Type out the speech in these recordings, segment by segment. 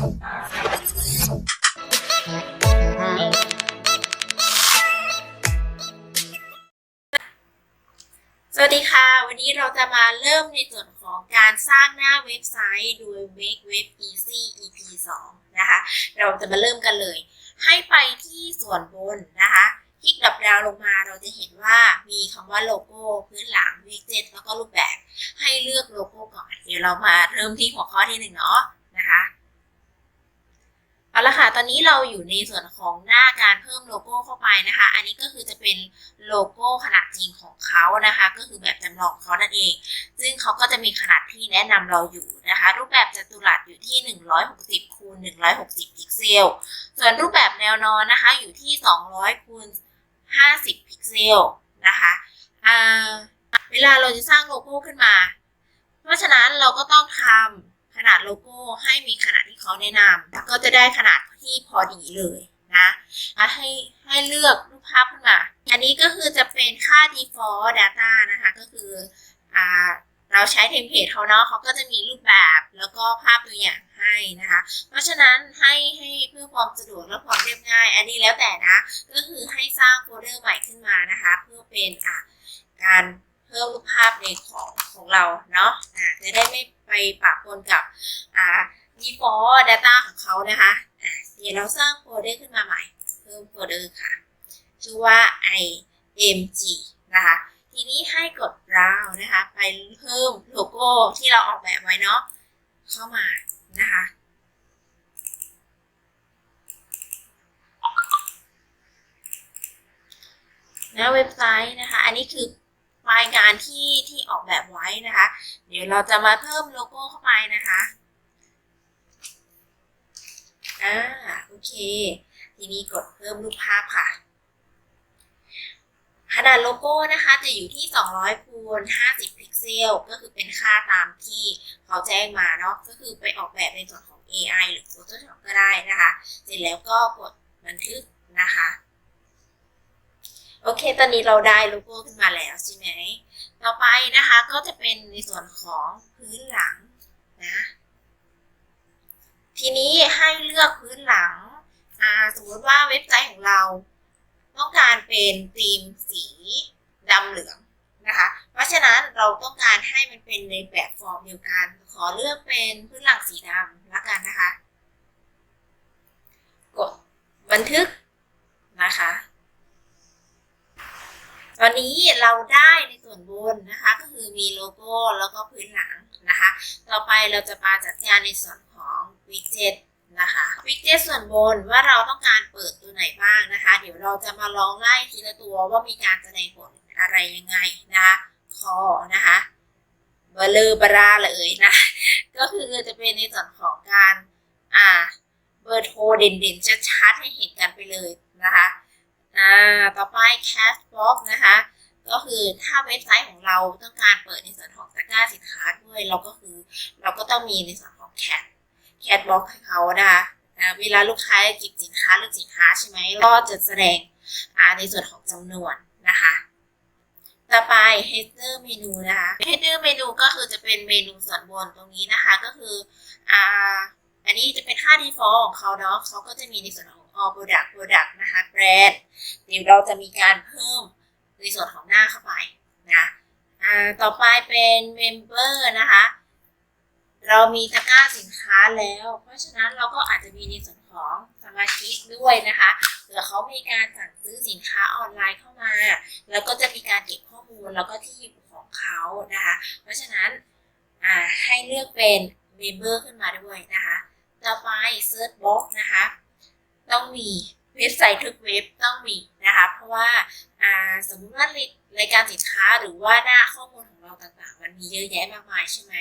สวัสดีค่ะ วันนี้เราจะมาเริ่มในส่วนของการสร้างหน้าเว็บไซต์โดย Make Web Easy EP 2 นะคะ เราจะมาเริ่มกันเลย ให้ไปที่ส่วนบนนะคะคลิกดับดาวลงมาเราจะเห็นว่ามีคำว่าโลโก้พื้นหลังวิกเจ็ตแล้วก็รูปแบบ ให้เลือกโลโก้ก่อน เดี๋ยวเรามาเริ่มที่หัวข้อที่หนึ่งเนาะนะคะ เอาละค่ะ ตอนนี้เราอยู่ในส่วนของหน้าการเพิ่มโลโก้เข้าไปนะคะ อันนี้ก็คือจะเป็นโลโก้ขนาดจริงของเขานะคะ ก็คือแบบจำลองของเขานั่นเอง ซึ่งเขาก็จะมีขนาดที่แนะนำเราอยู่นะคะ รูปแบบจัตุรัสอยู่ที่ 160คูณ160 พิกเซล ส่วนรูปแบบแนวนอนนะคะอยู่ที่ 200คูณ50 พิกเซลนะคะเวลาเราจะสร้างโลโก้ขึ้นมา เพราะฉะนั้นเราก็ต้องทำ ขนาดโลโก้ให้มีขนาดที่เขาแนะนำก็จะได้ขนาดที่พอดีเลยนะอะให้ให้เลือกรูปภาพขึ้นมา อันนี้ก็คือจะเป็นค่า default data นะคะ ก็คืออ่าเราใช้เทมเพลตเขาเนาะเขาก็จะมีรูปแบบแล้วก็ภาพตัวอย่างให้นะคะ เพราะฉะนั้นให้ให้เพื่อความสะดวกและความเรียบง่าย อันนี้แล้วแต่นะ ก็คือให้สร้างโฟลเดอร์ใหม่ขึ้นมานะคะ เพื่อเป็นอะการ เพิ่มรูปภาพในของของเราเนาะะจะได้ไม่ไปปะปนกับอ่า default data ของเขานะคะอะเดี๋ยวเราสร้างโฟลเดอร์ขึ้นมาใหม่ เพิ่มโฟลเดอร์ค่ะ ชื่อว่า img นะคะ ทีนี้ให้กด browse นะคะ ไปเพิ่มโลโก้ที่เราออกแบบไว้เนาะเข้ามานะคะหน้าเว็บไซต์นะคะ อันนี้คือ ไฟล์งานที่ที่ออกแบบไว้นะคะ เดี๋ยวเราจะมาเพิ่มโลโก้เข้าไปนะคะ อ่า โอเค ทีนี้กดเพิ่มรูปภาพค่ะ ขนาดโลโก้นะคะจะอยู่ที่ 200คูณ50 พิกเซล ก็คือเป็นค่าตามที่เขาแจ้งมาเนาะ ก็คือไปออกแบบในส่วนของ AI หรือ Photoshop ก็ได้นะคะ เสร็จแล้วก็กดบันทึกนะคะ โอเค ตอนนี้เราได้โลโก้ขึ้นมาแล้วใช่ไหมต่อไปนะคะก็จะเป็นในส่วนของพื้นหลังนะ ทีนี้ให้เลือกพื้นหลัง สมมติว่าเว็บไซต์ของเราต้องการเป็นธีมสีดำเหลืองนะคะ เพราะฉะนั้นเราต้องการให้มันเป็นในแบบฟอร์มเดียวกัน ขอเลือกเป็นพื้นหลังสีดำละกันนะคะ กดบันทึกนะคะ ตอนนี้เราได้ในส่วนบนนะคะก็คือมีโลโก้แล้วก็พื้นหลังนะคะ ต่อไปเราจะมาจัดการในส่วนของวิดเจ็ตนะคะวิดเจ็ตส่วนบนว่าเราต้องการเปิดตัวไหนบ้างนะคะ เดี๋ยวเราจะมาลองไล่ทีละตัวว่ามีการแสดงผลอะไรยังไงนะคะคอนะคะเบลอเบราเลยนะ ก็คือจะเป็นในส่วนของการอ่าเบอร์โทรเด่นๆชัดๆให้เห็นกันไปเลยนะคะ อ่าต่อไป Cashbox นะคะ ก็คือถ้าเว็บไซต์ของเราต้องการเปิดในส่วนของตะกร้าสินค้าด้วย เราก็คือเราก็ต้องมีในส่วนของ Cat Catbox ให้เขานะคะเวลาลูกค้าจิบสินค้าหรือสินค้าใช่ไหมก็จะแสดงอ่าในส่วนของจำนวนนะคะ ต่อไป header เมนูนะคะ header เมนูก็คือจะเป็นเมนูส่วนบนตรงนี้นะคะก็คืออ่าอันนี้จะเป็นค่า default ของเขาเนาะเขาก็จะมีในส่วนของ all product product นะคะ brand เดี๋ยวเราจะมีการเพิ่มในส่วนของหน้าเข้าไปนะต่อไปเป็น member นะคะ เรามีตะกร้าสินค้าแล้ว เพราะฉะนั้นเราก็อาจจะมีในส่วนของสมาชิกด้วยนะคะเผื่อเขามีการสั่งซื้อสินค้าออนไลน์เข้ามา แล้วก็จะมีการเก็บข้อมูลแล้วก็ที่อยู่ของเขานะคะ เพราะฉะนั้นให้เลือกเป็น member ขึ้นมาด้วยนะคะ ต่อไป search box นะคะ ต้องมีเว็บไซต์ทุกเว็บต้องมีนะคะเพราะว่าอ่าสมมติว่ารายการสินค้าหรือว่าหน้าข้อมูลของเราต่างๆ มันมีเยอะแยะมากมายใช่ไหม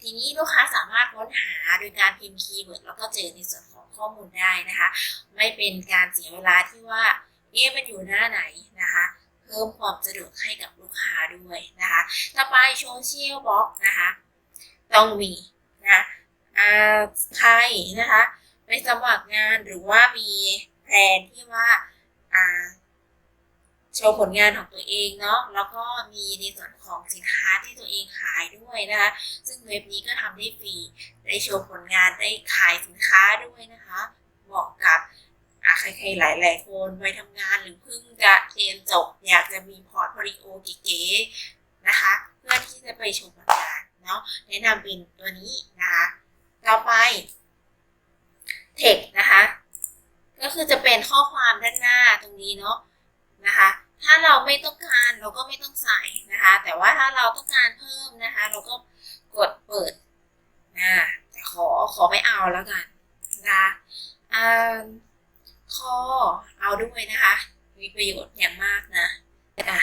ทีนี้ลูกค้าสามารถค้นหาโดยการพิมพ์คีย์เวิร์ดแล้วก็เจอในส่วนของข้อมูลได้นะคะ ไม่เป็นการเสียเวลาที่ว่าเอ๊ะมันอยู่หน้าไหนนะคะเพิ่มความสะดวกให้กับลูกค้าด้วยนะคะต่อไปโซเชียลบล็อกนะคะ ต้องมีนะอ่าใครนะคะ ไปสมัครงานหรือว่ามีแพลนที่ว่าอ่าโชว์ผลงานของตัวเองเนาะแล้วก็มีในส่วนของสินค้าที่ตัวเองขายด้วยนะคะซึ่งเว็บนี้ก็ทำได้ฟรีได้โชว์ผลงานได้ขายสินค้าด้วยนะคะเหมาะกับใครๆหลาย ๆ คนไปทำงานหรือเพิ่งจะเรียนจบ อยากจะมีพอร์ตโฟลิโอเก๋ๆนะคะ เพื่อที่จะไปโชว์ผลงานเนาะแนะนำเป็นตัวนี้นะคะต่อไป text นะคะ ก็คือจะเป็นข้อความด้านหน้าตรงนี้เนาะนะคะ ถ้าเราไม่ต้องการเราก็ไม่ต้องใส่นะคะ แต่ว่าถ้าเราต้องการเพิ่มนะคะ เราก็กดเปิดนะแต่ขอขอไม่เอาแล้วกันนะคะอ่าขอเอาด้วยนะคะ มีประโยชน์อย่างมากนะอะ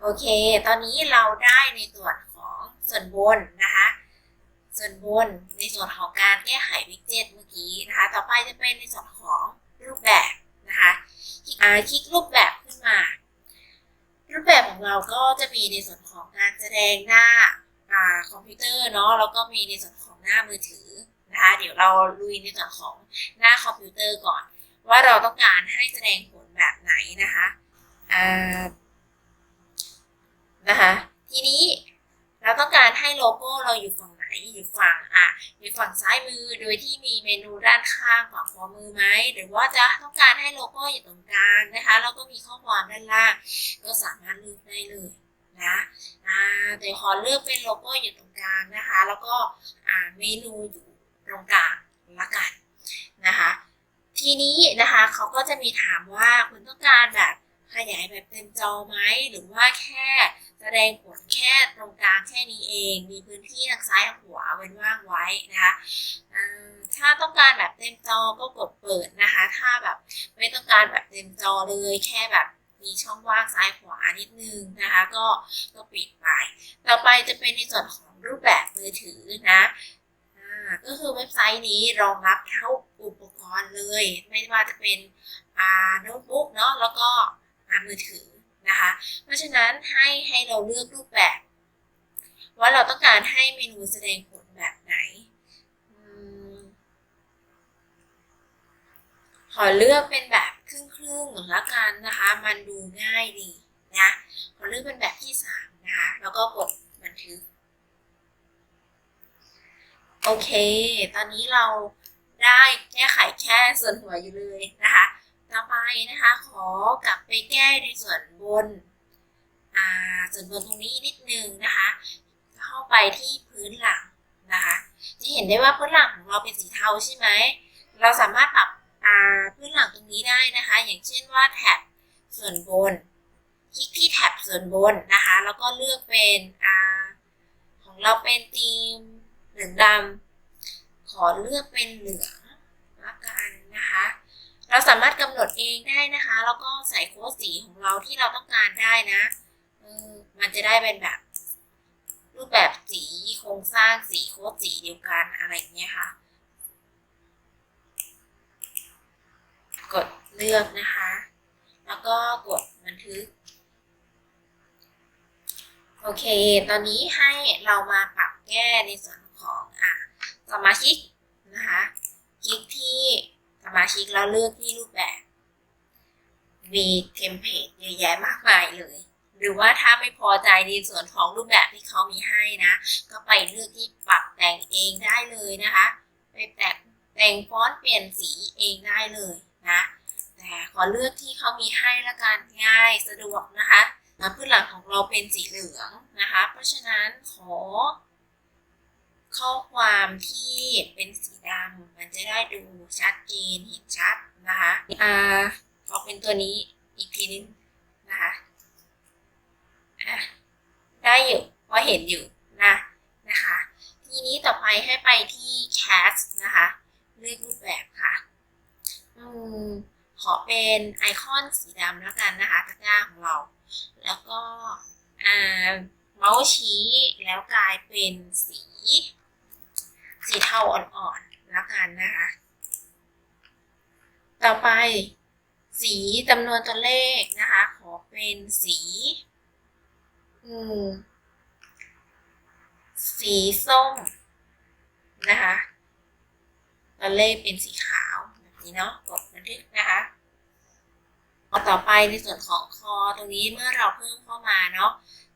โอเค ตอนนี้เราได้ในส่วนของส่วนบนนะคะ ส่วนบนในส่วนของการแก้ไขวิกเจ็ตเมื่อี้นะคะ ต่อไปจะเป็นในส่วนของรูปแบบนะคะคลิกคลิกรูปแบบขึ้นมา รูปแบบของเราก็จะมีในส่วนของการแสดงหน้าอคอมพิวเตอร์เนาะแล้วก็มีในส่วนของหน้ามือถือนะคะเดี๋ยวเราลุยในส่วนของหน้าคอมพิวเตอร์ก่อน ว่าเราต้องการให้แสดงผลแบบไหนนะคะนะคะทีนี้เราต้องการให้โลโก้เราอยู่ฝั่ง อยู่ฝั่งอะอยู่ฝั่งซ้ายมือโดยที่มีเมนูด้านข้างฝั่งขวามือไหมหรือว่าจะต้องการให้โลโก้อยู่ตรงกลางนะคะแล้วก็มีข้อความด้านล่าง ก็สามารถเลือกได้เลยนะอ่าแต่ขอเลือกเป็นโลโก้อยู่ตรงกลางนะคะ แล้วก็อ่าเมนูอยู่ตรงกลางละกันนะคะ ทีนี้นะคะเขาก็จะมีถามว่าคุณต้องการแบบ ขยายแบบเต็มจอไหมหรือว่าแค่แสดงผลแค่ตรงกลางแค่นี้เอง มีพื้นที่ทางซ้ายทางขวาเว้นว่างไว้นะคะถ้าต้องการแบบเต็มจอก็กดเปิดนะคะ ถ้าแบบไม่ต้องการแบบเต็มจอเลยแค่แบบมีช่องว่างซ้ายขวานิดนึงนะคะก็ก็ปิดไปต่อไปจะเป็นในส่วนของรูปแบบมือถือนะก็คือเว็บไซต์นี้รองรับเท่าอุปกรณ์เลย ไม่ว่าจะเป็นอ่าโน้ตบุ๊กเนาะแล้วก็ อ่ามือถือนะคะ เพราะฉะนั้นให้ให้เราเลือกรูปแบบ ว่าเราต้องการให้เมนูแสดงผลแบบไหนอขอเลือกเป็นแบบครึ่งๆแล้วกันนะคะ มันดูง่ายดีนะขอเลือกเป็นแบบที่สามนะคะ แล้วก็กดบันทึก โอเค ตอนนี้เราได้แก้ไขแค่ส่วนหัวอยู่เลยนะคะ ต่อไปนะคะ ขอกลับไปแก้ในส่วนบน อ่า ส่วนบนตรงนี้นิดนึงนะคะ เข้าไปที่พื้นหลังนะคะ จะเห็นได้ว่าพื้นหลังของเราเป็นสีเทาใช่ไหม เราสามารถปรับพื้นหลังตรงนี้ได้นะคะ อย่างเช่นว่าแท็บส่วนบน คลิกที่แท็บส่วนบนนะคะ แล้วก็เลือกเป็นอของเราเป็นธีมเหลืองดำขอเลือกเป็นเหลืองละกันนะคะ เราสามารถกำหนดเองได้นะคะ แล้วก็ใส่โค้ดสีของเราที่เราต้องการได้นะมันจะได้เป็นแบบ รูปแบบสีโครงสร้างสีโค้ดสีเดียวกันอะไรอย่างเงี้ยค่ะ กดเลือกนะคะ แล้วก็กดบันทึก โอเค ตอนนี้ให้เรามาปรับแก้ในส่วนของอะสมาชิกนะคะ คลิกที่ สมาชิกแล้วเลือกที่รูปแบบ มีเทมเพลตเยอะแยะมากมายเลย หรือว่าถ้าไม่พอใจในส่วนของรูปแบบที่เขามีให้นะ ก็ไปเลือกที่ปรับแต่งเองได้เลยนะคะ ไปแต่งแต่งฟอนต์เปลี่ยนสีเองได้เลยนะ แต่ขอเลือกที่เขามีให้ละกันง่ายสะดวกนะคะนะพื้นหลังของเราเป็นสีเหลืองนะคะ เพราะฉะนั้นขอ ข้อความที่เป็นสีดำมันจะได้ดูชัดเจนเห็นชัดนะคะอ่าขอเป็นตัวนี้อีกทีนึงนะคะอะได้อยู่พอเห็นอยู่นะนะคะ ทีนี้ต่อไปให้ไปที่ cast นะคะเลือกรูปแบบค่ะ อืมขอเป็นไอคอนสีดำแล้วกันนะคะตะกร้าของเรา แล้วก็อ่าเมาส์ชี้แล้วกลายเป็นสี สีเทาอ่อนๆแล้วกันนะคะ ต่อไป สีจำนวนตัวเลขนะคะ ขอเป็นสีอืมสีส้มนะคะตัวเลขเป็นสีขาวแบบนี้เนาะกดบันทึกนะคะต่อไปในส่วนของคอตรงนี้เมื่อเราเพิ่มเข้ามาเนาะ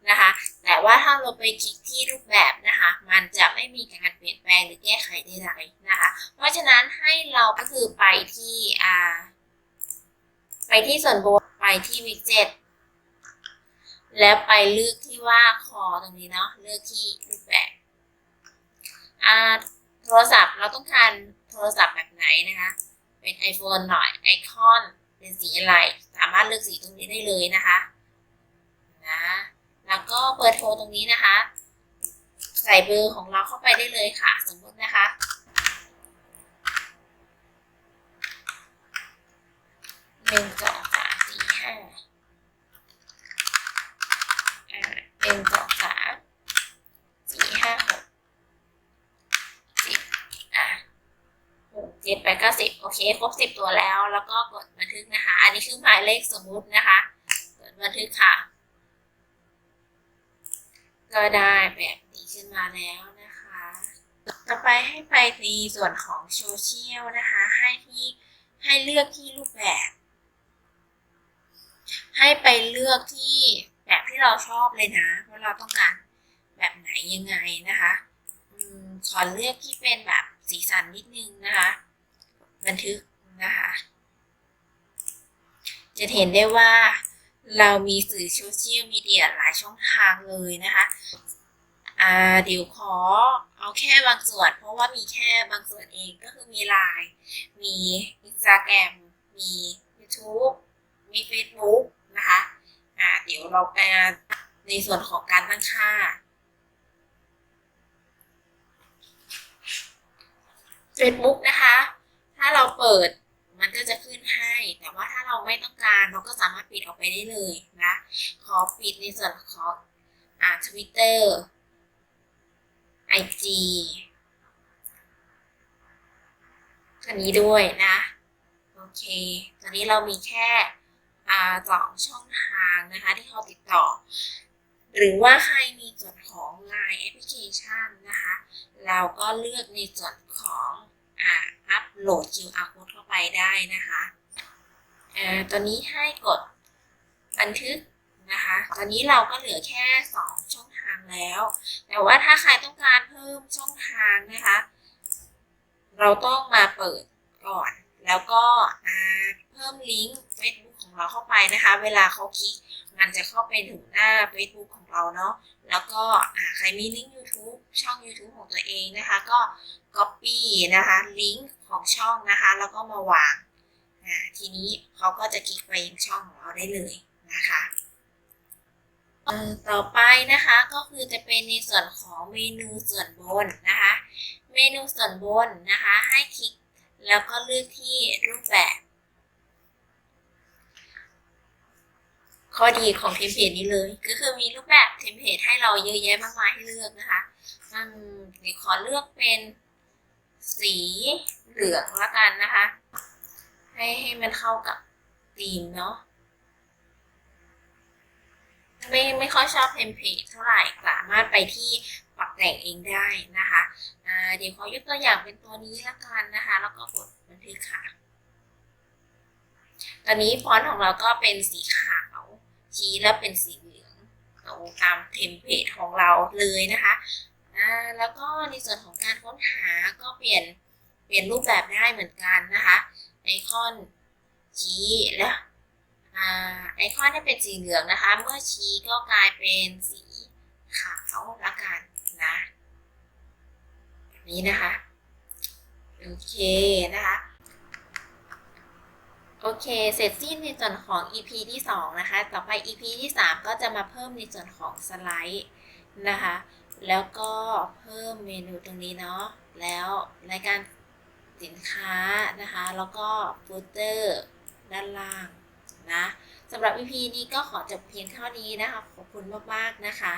นะคะ แต่ว่าถ้าเราไปคลิกที่รูปแบบนะคะ มันจะไม่มีการเปลี่ยนแปลงหรือแก้ไขใดๆนะคะ เพราะฉะนั้นให้เราก็คือไปที่อ่าไปที่ส่วนบนไปที่วิดเจ็ตแล้วไปเลือกที่ว่าคอตรงนี้เนาะเลือกที่รูปแบบอ่าโทรศัพท์เราต้องการโทรศัพท์แบบไหนนะคะ เป็น iPhone หน่อยไอคอนเป็นสีอะไร สามารถเลือกสีตรงนี้ได้เลยนะคะนะ แล้วก็เปิดโทรตรงนี้นะคะ ใส่เบอร์ของเราเข้าไปได้เลยค่ะ สมมตินะคะ หนึ่งสองสามสี่ห้าอ่าหนึ่งสองสามสี่ห้าหกสิบอะหกเจ็ดแปดเก้าสิบโอเค ครบสิบตัวแล้ว แล้วก็กดบันทึกนะคะ อันนี้คือหมายเลขสมมุตินะคะ กดบันทึกค่ะ ก็ได้แบบนี้ขึ้นมาแล้วนะคะ ต่อไปให้ไปในส่วนของโซเชียลนะคะ ให้ที่ให้เลือกที่รูปแบบ ให้ไปเลือกที่แบบที่เราชอบเลยนะว่าเราต้องการแบบไหนยังไงนะคะอขอเลือกที่เป็นแบบสีสันนิดนึงนะคะ บันทึกนะคะ จะเห็นได้ว่า เรามีสื่อโซเชียลมีเดียหลายช่องทางเลยนะคะอ่าเดี๋ยวขอเอาแค่บางส่วน เพราะว่ามีแค่บางส่วนเองก็คือมี Line มี Instagram มี YouTube มี Facebook นะคะอ่าเดี๋ยวเราไปในส่วนของการตั้งค่า Facebook นะคะ ถ้าเราเปิดมันก็จะขึ้นให้ แต่ว่าถ้าเรา ปิดออกไปได้เลยนะ ขอปิดในส่วนของอ่า Twitter IG อันนี้ด้วยนะ โอเค ตอนนี้เรามีแค่อ่าสองช่องทางนะคะ ที่เขาติดต่อ หรือว่าใครมีส่วนของ Line Application นะคะ เราก็เลือกในส่วนของอ่าอัปโหลด QR code เข้าไปได้นะคะอ่าตอนนี้ให้กด บันทึกนะคะ ตอนนี้เราก็เหลือแค่ 2 ช่องทางแล้ว แต่ว่าถ้าใครต้องการเพิ่มช่องทางนะคะ เราต้องมาเปิดก่อน แล้วก็เพิ่มลิงก์ Facebook ของเราเข้าไปนะคะ เวลาเขาคลิกมันจะเข้าไปถึงหน้า Facebook ของเราเนาะ แล้วก็ใครมีลิงก์ YouTube ช่อง YouTube ของตัวเองนะคะ ก็ Copy นะคะ ลิงก์ของช่องนะคะ แล้วก็มาวาง ทีนี้เขาก็จะคลิกไปยังช่องของเราได้เลย นะคะต่อไปนะคะก็คือจะเป็นในส่วนของเมนูส่วนบนนะคะ เมนูส่วนบนนะคะให้คลิกแล้วก็เลือกที่รูปแบบ ข้อดีของเทมเพลตนี้เลย ก็คือมีรูปแบบเทมเพลตให้เราเยอะแยะมากมายให้เลือกนะคะอืมเดี๋ยวขอเลือกเป็นสีเหลืองละกันนะคะ ให้ให้มันเข้ากับธีมเนาะ ไม่ไม่ค่อยชอบเทมเพลตเท่าไหร่สามารถไปที่ปรับแต่งเองได้นะคะเดี๋ยวขอยกตัวอย่างเป็นตัวนี้ละกันนะคะ แล้วก็กดบันทึกค่ะ ตอนนี้ฟอนต์ของเราก็เป็นสีขาวชี้แล้วเป็นสีเหลืองตรงตามเทมเพลตของเราเลยนะคะแล้วก็ในส่วนของการค้นหาก็เปลี่ยนเปลี่ยนรูปแบบได้เหมือนกันนะคะไอคอนชี้แล้ว ไอคอนที่เป็นสีเหลืองนะคะ เมื่อชี้ก็กลายเป็นสีขาวละกันนะนี้นะคะ โอเคนะคะ โอเค เสร็จสิ้นในส่วนของ EP ที่ 2 นะคะ ต่อไป EP ที่ 3 ก็จะมาเพิ่มในส่วนของสไลด์นะคะ แล้วก็เพิ่มเมนูตรงนี้เนาะ แล้วรายการสินค้านะคะ แล้วก็ฟูเตอร์ด้านล่าง นะสำหรับ EP นี้ก็ขอจบเพียงเท่านี้นะคะ ขอบคุณมาก ๆ นะคะ